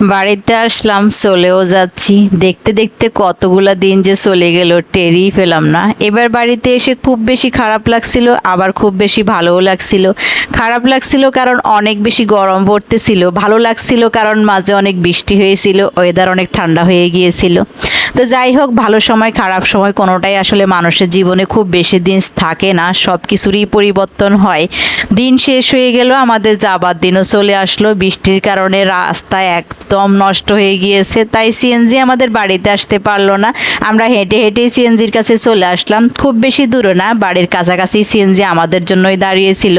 বাড়িতে আসলাম, চলেও যাচ্ছি। দেখতে দেখতে কতগুলো দিন যে চলে গেল টেরি ফেলাম না। এবার বাড়িতে এসে খুব বেশি খারাপ লাগছিল, আবার খুব বেশি ভালোও লাগছিল। খারাপ লাগছিল কারণ অনেক বেশি গরম পড়তেছিল, ভালো লাগছিল কারণ মাঝে অনেক বৃষ্টি হয়েছিল ওয়েদার অনেক ঠান্ডা হয়ে গিয়েছিল। তো যাই হোক, ভালো সময়, খারাপ সময় কোনোটাই আসলে মানুষের জীবনে খুব বেশি দিন থাকে না। সব কিছুরই পরিবর্তন হয়। দিন শেষ হয়ে গেল, আমাদের যাবার দিনও চলে আসলো। বৃষ্টির কারণে রাস্তা একদম নষ্ট হয়ে গিয়েছে, তাই সিএনজি আমাদের বাড়িতে আসতে পারল না। আমরা হেঁটে হেঁটে সিএনজির কাছে চলে আসলাম। খুব বেশি দূরে না, বাড়ির কাছাকাছি সিএনজি আমাদের জন্যই দাঁড়িয়েছিল।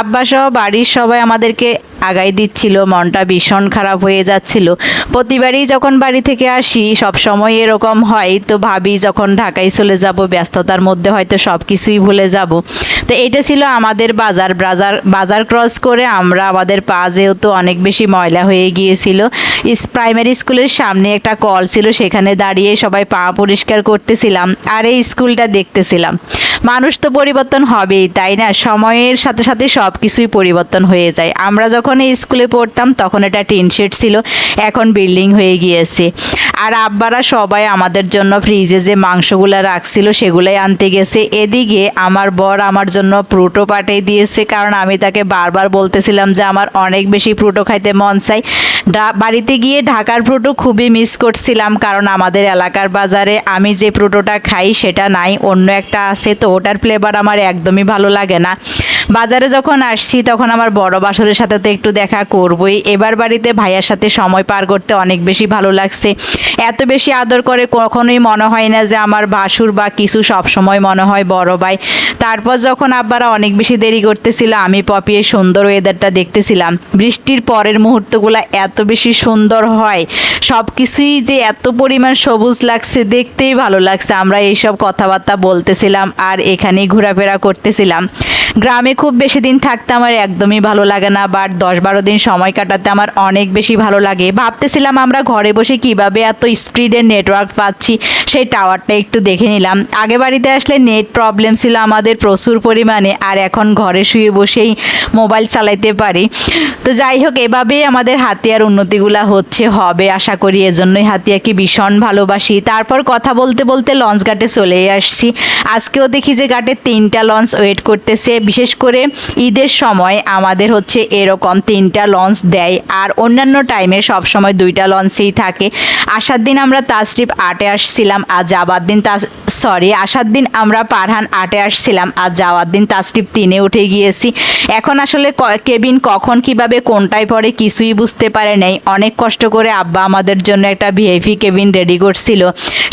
আব্বা সহ বাড়ির সবাই আমাদেরকে আগাই দিচ্ছিল, মনটা ভীষণ খারাপ হয়ে যাচ্ছিল। প্রতিবারই যখন বাড়ি থেকে আসি, সব সময় এরকম হয়, তো ভাবি যখন ঢাকায় চলে যাব, ব্যস্ততার মধ্যে হয়তো সব কিছুই ভুলে যাব। তো এটা ছিল আমাদের বাজার। বাজার বাজার ক্রস করে আমরা, আমাদের পা যেহেতু অনেক বেশি ময়লা হয়ে গিয়েছিল, ইস প্রাইমারি স্কুলের সামনে একটা কল ছিল, সেখানে দাঁড়িয়ে সবাই পা পরিষ্কার করতেছিলাম, আর এই স্কুলটা দেখতেছিলাম। মানুষ তো পরিবর্তন হবেই, তাই না? সময়ের সাথে সাথে সব কিছুই পরিবর্তন হয়ে যায়। আমরা যখন স্কুলে পড়তাম, তখন এটা টিন শেড ছিল, এখন বিল্ডিং হয়ে গিয়েছে। আর আব্বারা সবাই আমাদের জন্য ফ্রিজে যে মাংসগুলো রাখছিল, সেগুলোই আনতে গেছে। এদিকে আমার বর আমার জন্য প্রুটো পাঠিয়ে দিয়েছে, কারণ আমি তাকে বারবার বলতেছিলাম যে আমার অনেক বেশি প্রুটো খাইতে মন চাই বাড়িতে গিয়ে ঢাকার প্রুটো খুবই মিস করছিলাম, কারণ আমাদের এলাকার বাজারে আমি যে প্রুটোটা খাই, সেটা নাই, অন্য একটা আছে তো। ওটার ফ্লেভার আমার একদমই ভালো লাগে না। বাজারে যখন আসছি, তখন আমার বড় বাসরের সাথে তো একটু দেখা করবই। এবার বাড়িতে ভাইয়ার সাথে সময় পার করতে অনেক বেশি ভালো লাগছে। এত বেশি আদর করে কখনোই মনে হয় না যে আমার বাসুর বা কিছু সব সময় মনে হয় বড় ভাই। তারপর যখন আব্বারা অনেক বেশি দেরি করতেছিল, আমি পপিয়ে সুন্দর ওয়েদারটা দেখতেছিলাম। বৃষ্টির পরের মুহূর্তগুলো এত বেশি সুন্দর হয়। সব কিছুই যে এত পরিমাণ সবুজ লাগছে, দেখতেই ভালো লাগছে। আমরা এইসব কথাবার্তা বলতেছিলাম আর এখানেই ঘোরাফেরা করতেছিলাম। গ্রামে খুব বেশি দিন থাকতে আমার একদমই ভালো লাগে না বাট দশ বারো দিন সময় কাটাতে আমার অনেক বেশি ভালো লাগে। ভাবতেছিলাম আমরা ঘরে বসে কীভাবে এত স্পিডের নেটওয়ার্ক পাচ্ছি, সেই টাওয়ারটা একটু দেখে নিলাম। আগে বাড়িতে আসলে নেট প্রবলেম ছিল আমাদের প্রচুর পরিমাণে, আর এখন ঘরে শুয়ে বসেই মোবাইল চালাইতে পারি। তো যাই হোক, এভাবেই আমাদের হাতিয়ার উন্নতিগুলা হচ্ছে, হবে। আশা করি এজন্যই হাতিয়াকে ভীষণ ভালোবাসি। তারপর কথা বলতে বলতে লঞ্চ ঘাটে চলে আসছি। আজকেও দেখি যে ঘাটে তিনটা লঞ্চ ওয়েট করতেছে। বিশেষ করে ঈদের সময় আমাদের হচ্ছে এরকম তিনটা লঞ্চ দেয় আর অন্যান্য টাইমে সব সময় দুইটা লঞ্চেই থাকে। আসার দিন আমরা তাজট্রিপ আটে আসছিলাম আর যাবার দিন তাজ সরি আসার দিন আমরা পারহান আটে আসছিলাম আর যাওয়ার দিন তাজট্রিপ তিনে উঠে গিয়েছি। এখন আসলে কেবিন কখন কীভাবে কোনটায় পড়ে কিছুই বুঝতে পারে নাই। অনেক কষ্ট করে আব্বা আমাদের জন্য একটা ভিআইপি কেবিন রেডি করছিল।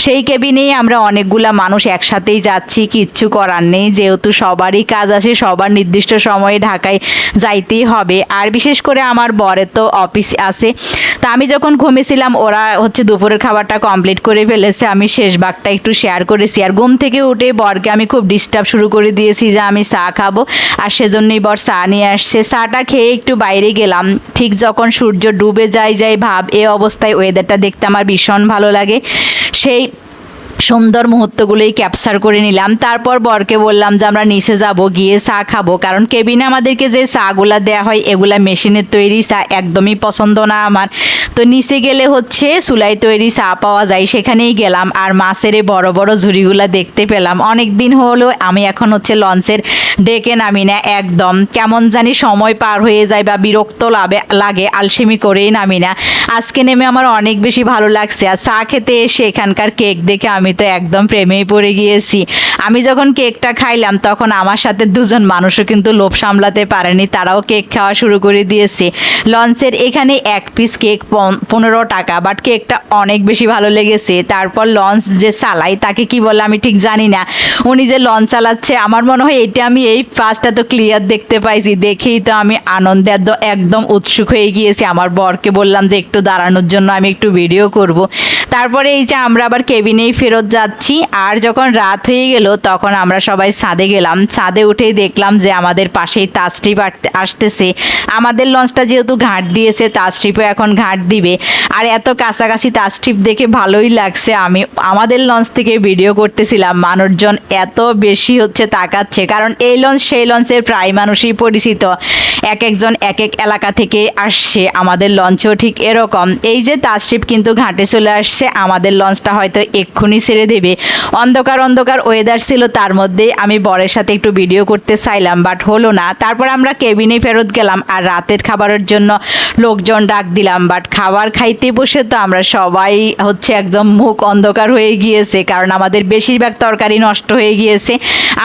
সেই কেবিনেই আমরা অনেকগুলা মানুষ একসাথেই যাচ্ছি, কিচ্ছু করার নেই। যেহেতু সবারই কাজ আছে সবার নির্দিষ্ট সময়ে ঢাকায় যাইতেই হবে। আর বিশেষ করে আমার বরের তো অফিস আছে। তা আমি যখন ঘুমেছিলাম, ওরা হচ্ছে দুপুরের খাবারটা কমপ্লিট করে ফেলেছে। আমি শেষ ভাগটা একটু শেয়ার করেছি। আর ঘুম থেকে উঠে বরকে আমি খুব ডিস্টার্ব শুরু করে দিয়েছি যে আমি চা খাব। আর সেজন্যই বর চা নিয়ে আসছে। চাটা খেয়ে একটু বাইরে গেলাম। ঠিক যখন সূর্য ডুবে যায় যায় ভাব, এ অবস্থায় ওয়েদারটা দেখতে আমার ভীষণ ভালো লাগে। সেই সুন্দর মুহূর্তগুলোই ক্যাপচার করে নিলাম। তারপর বরকে বললাম যে, আমরা নিচে যাব, গিয়ে চা খাব। কারণ কেবিনে আমাদেরকে যে চাগুলা দেওয়া হয়, এগুলা মেশিনের তৈরি চা একদমই পছন্দ না আমার। তো নিচে গেলে হচ্ছে চুলাই তৈরি চা পাওয়া যায়, সেখানেই গেলাম। আর মাছের এই বড় বড় ঝুড়িগুলা দেখতে পেলাম। অনেক দিন হলো আমি এখন হচ্ছে লঞ্চের ডেকে নামি না, একদম। কেমন জানি সময় পার হয়ে যায় বা বিরক্ত লাবে, লাগে, আলসেমি করেই নামি না। আজকে নেমে আমার অনেক বেশি ভালো লাগছে। আর চা খেতে এসে এখানকার কেক দেখে আমি তো একদম প্রেমেই পড়ে গিয়েছি। আমি যখন কেকটা খাইলাম, তখন আমার সাথে দুজন মানুষও কিন্তু লোভ সামলাতে পারেনি, তারাও কেক খাওয়া শুরু করে দিয়েছে। লঞ্চের এখানে এক পিস কেক পন- পনেরো টাকা বাট কেকটা অনেক বেশি ভালো লেগেছে। তারপর লঞ্চ যে চালাই তাকে কি বলে আমি ঠিক জানি না। উনি যে লঞ্চ চালাচ্ছে, আমার মনে হয় এটা আমি এই ফার্স্টটা তো ক্লিয়ার দেখতে পাইছি। দেখেই তো আমি আনন্দে একদম উৎসুক হয়ে গিয়েছি। আমার বরকে বললাম যে, একটু দাঁড়ানোর জন্য আমি একটু ভিডিও করব। তারপরে এই যে আমরা আবার কেবিনেই ফেরত ফেরত যাচ্ছি। আর যখন রাত হয়ে গেল, তখন আমরা সবাই ছাদে গেলাম। ছাদে উঠেই দেখলাম যে আমাদের পাশেই তাজট্রিপ আসতেছে। আমাদের লঞ্চটা যেহেতু ঘাট দিয়েছে তাজট্রিপও এখন ঘাট দিবে। আর এত কাছাকাছি তাজট্রিপ দেখে ভালোই লাগছে। আমি আমাদের লঞ্চ থেকে ভিডিও করতেছিলাম। মানুষজন এত বেশি হচ্ছে তাকাচ্ছে। কারণ এই লঞ্চ সেই লঞ্চের প্রায় মানুষই পরিচিত। এক একজন এক এক এলাকা থেকে আসছে। আমাদের লঞ্চও ঠিক এরকম। এই যে তাজট্রিপ কিন্তু ঘাটে চলে আসছে। আমাদের লঞ্চটা হয়তো এক্ষুনি ছেড়ে দেবে। অন্ধকার অন্ধকার ওয়েদার ছিল তার মধ্যে। আমি বরের সাথে একটু ভিডিও করতে চাইলাম বাট হলো না। তারপর আমরা কেবিনে ফেরত গেলাম আর রাতের খাবারের জন্য লোকজন ডাক দিলাম বাট খাবার খাইতে বসে তো আমরা সবাই হচ্ছে একদম মুখ অন্ধকার হয়ে গিয়েছে, কারণ আমাদের বেশিরভাগ তরকারি নষ্ট হয়ে গিয়েছে।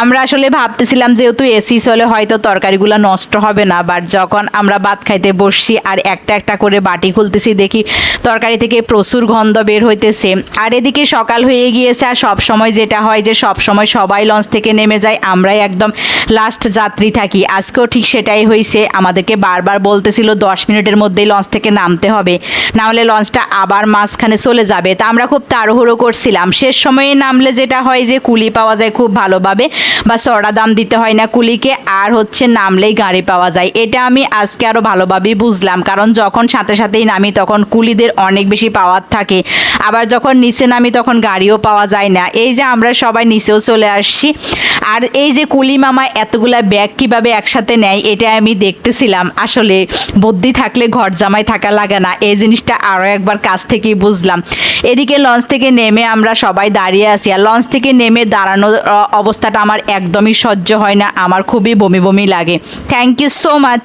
আমরা আসলে ভাবতেছিলাম যেহেতু এসি চলে, হয়তো তরকারিগুলো নষ্ট হবে না বাট যখন আমরা ভাত খাইতে বসছি আর একটা একটা করে বাটি খুলতেছি, দেখি তরকারি থেকে প্রচুর গন্ধ বের হইতেছে। আর এদিকে সকাল হয়ে গিয়েছে, আর সব সময় যেটা হয় যে সব সময় সবাই লঞ্চ থেকে নেমে যায়, আমরাই একদম লাস্ট যাত্রী থাকি। আজকেও ঠিক সেটাই হয়েছে আমাদেরকে বারবার বলতেছিল, দশ মিনিটের মধ্যেই লঞ্চ থেকে নামতে হবে। না হলে লঞ্চটা আবার মাঝখানে চলে যাবে। তা আমরা খুব তাড়াহুড়ো করছিলাম। শেষ সময়ে নামলে যেটা হয় যে কুলি পাওয়া যায় খুব ভালোভাবে বা চড়া দাম দিতে হয় না কুলিকে। আর হচ্ছে নামলেই গাড়ি পাওয়া যায়। এটা আমি আজকে আরও ভালোভাবেই বুঝলাম। কারণ যখন সাথে সাথেই নামি তখন কুলিদের অনেক বেশি পাওয়ার থাকে। আবার যখন নিচে নামি তখন গাড়িও পাওয়া যায় না। এই যে আমরা সবাই নিচেও চলে আসছি। আর এই যে কুলি মামা এতগুলা ব্যাগ কীভাবে একসাথে নেয় এটা আমি দেখতেছিলাম। আসলে বুদ্ধি থাকলে ঘর জামাই থাকা লাগে না। এই জিনিসটা আরও একবার কাছ থেকেই বুঝলাম। এদিকে লঞ্চ থেকে নেমে আমরা সবাই দাঁড়িয়ে আছি। আর লঞ্চ থেকে নেমে দাঁড়ানো অবস্থাটা আমার একদমই সহ্য হয় না। আমার খুবই বমি বমি লাগে। Thank you so much